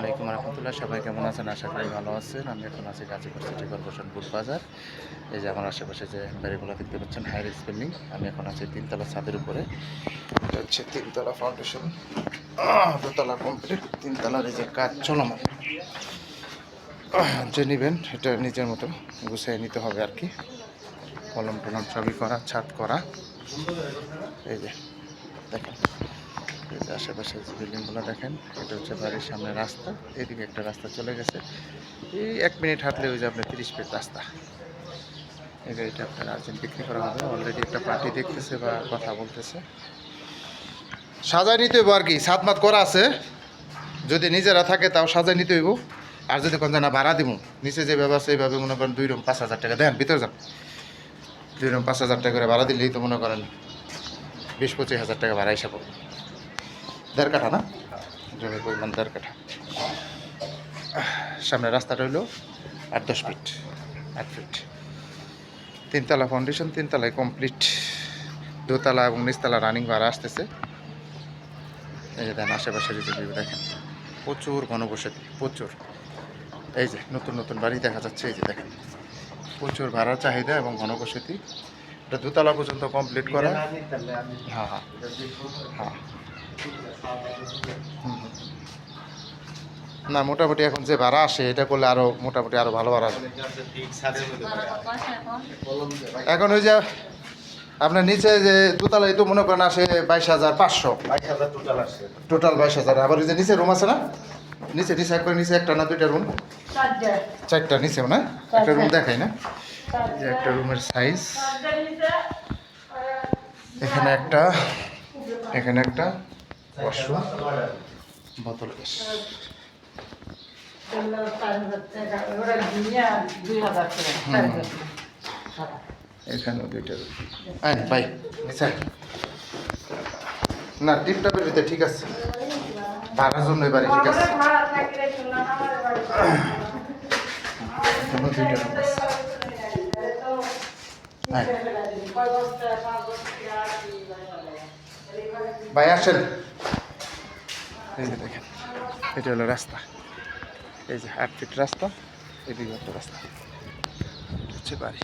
আলাইকুম রহমতুল্লাহ, সবাই কেমন আছেন? আশা করি ভালো আছেন। আমি এখন আছি গাজীপুর সিটি কর্পোরেশন বুট বাজার। এই যে আমার আশেপাশে যে বাড়িগুলো দেখতে পাচ্ছেন হায়ার স্পেন্ডিং আমি এখন আছি তিনতলা ছাদের উপরে। এটা হচ্ছে তিনতলা ফাউন্ডেশন দোতলা কমপ্লিট তিনতলার এই যে কাজ চলমান। যে নেবেন, এটা নিজের মতো গুছিয়ে নিতে হবে আর কি। কলম টলম সবই করা, ছাদ করা। এই যে, দেখেন। এই যে আশেপাশে যে বিল্ডিংগুলো দেখেন, এটা হচ্ছে বাড়ির সামনে রাস্তা, এদিকে একটা রাস্তা চলে গেছে। এই এক মিনিট হাঁটলে ওই যে আপনার তিরিশ ফিট রাস্তা। এই গাড়িটা আপনার আর্জেন্ট বিক্রি করা হবে। অলরেডি একটা পার্টি দেখতেছে বা কথা বলতেছে। সাজায় নিতে হইব আর কি, সাত মাত করা আছে। যদি নিজেরা থাকে তাও সাজায় নিতে হইব। আর যদি কোন না ভাড়া দিব নিচে যে ব্যবস্থা এইভাবে মনে করেন দুই রুম পাঁচ হাজার টাকা। দেন, ভিতরে যান। দুই রুম পাঁচ হাজার টাকা করে ভাড়া দিলেই তো মনে করেন বিশ পঁচিশ হাজার টাকা ভাড়া হিসাব। দেড় কাঠা না? জমির পরিমাণ দেড় কাঠা। সামনে রাস্তাটা হইল আট দশ ফিট আট ফিট তিনতলা ফাউন্ডেশন তিনতলায় কমপ্লিট দোতলা এবং নিচতলা রানিং ভাড়া আসতেছে। এই যে দেন আশেপাশে যে ভিউ দেখেন। প্রচুর ঘনবসতি, প্রচুর। এই যে নতুন নতুন বাড়ি দেখা যাচ্ছে, এই যে দেখেন। প্রচুর ভাড়ার চাহিদা এবং ঘনবসতি। এটা দোতলা পর্যন্ত কমপ্লিট করা। হ্যাঁ হ্যাঁ। হ্যাঁ। না, মোটামুটি এখন যে ভাড়া আসে, এটা করলে আরও মোটামুটি আরও ভালো ভাড়া এখন ওই যে আপনার নিচে যে দোতলায় তো মনে করেন আসে বাইশ হাজার পাঁচশো। টোটাল বাইশ হাজার। আবার ওই যে নিচে রুম আছে না? নিচে নিচে একবার নিচে একটা না দুইটা রুম চারটা নিচেও না? একটা রুম দেখাই না? একটা রুমের সাইজ এখানে একটা এখানে একটা। ওয়াশরুম বোতল গ্যাস এখানেও দুইটা আইন আয়। না টিপটাপের ভিতরে ঠিক আছে। ভাড়ার জন্য এবারে ঠিক আছে। দুইটা রুম আছে ভাই আসেন। এই যে দেখেন, এটা হলো রাস্তা। এই যে আট ফিট রাস্তা, এদিকে একটা রাস্তা। হচ্ছে বাড়ি।